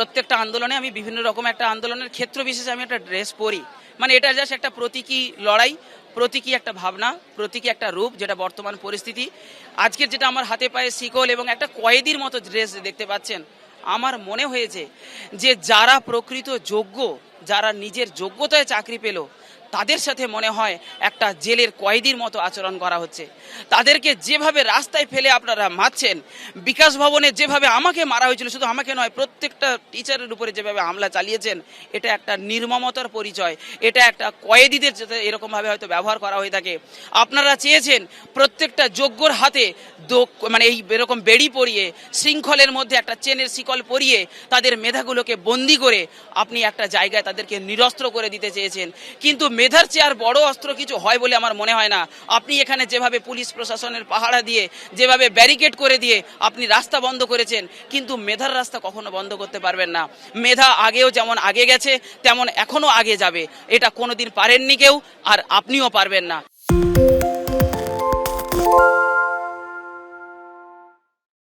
প্রত্যেকটা আন্দোলনে আমি বিভিন্ন রকম একটা আন্দোলনের ক্ষেত্র বিশেষে আমি একটা ড্রেস পরি। মানে এটা জাস্ট একটা প্রতীকী লড়াই, প্রতীকী একটা ভাবনা, প্রতীকী একটা রূপ যেটা বর্তমান পরিস্থিতি। আজকের যেটা আমার হাতে পায়ে শিকল এবং একটা কয়েদির মতো ড্রেস দেখতে পাচ্ছেন, আমার মনে হয়েছে যে যারা প্রকৃত যোগ্য, যারা নিজের যোগ্যতায় চাকরি পেল তাদের সাথে মনে হয় একটা জেলের কয়েদির মতো আচরণ করা হচ্ছে। তাদেরকে যেভাবে রাস্তায় ফেলে আপনারা মারছেন, বিকাশ ভবনে যেভাবে আমাকে মারা হয়েছিল, শুধু আমাকে নয়, প্রত্যেকটা টিচারের উপরে যেভাবে হামলা চালিয়েছেন, এটা একটা নির্মমতার পরিচয়। এটা একটা কয়েদিদের যাতে এরকমভাবে হয়তো ব্যবহার করা হয়ে থাকে। আপনারা চেয়েছেন প্রত্যেকটা যোগ্যর হাতে মানে এই এরকম বেড়ি পরিয়ে, শৃঙ্খলের মধ্যে একটা চেনের শিকল পরিয়ে তাদের মেধাগুলোকে বন্দি করে আপনি একটা জায়গায় তাদেরকে নিরস্ত্র করে দিতে চেয়েছেন। কিন্তু মেধার চেয়ার বড় অস্ত্র কিছু হয় বলে আমার মনে হয় না। আপনি এখানে যেভাবে পুলিশ প্রশাসনের পাহাড়া দিয়ে, যেভাবে ব্যারিকেড করে দিয়ে আপনি রাস্তা বন্ধ করেছেন, কিন্তু মেধার রাস্তা কখনো বন্ধ করতে পারবেন না। মেধা আগেও যেমন আগে গেছে, তেমন এখনও আগে যাবে। এটা কোনোদিন পারেননি কেউ, আর আপনিও পারবেন না।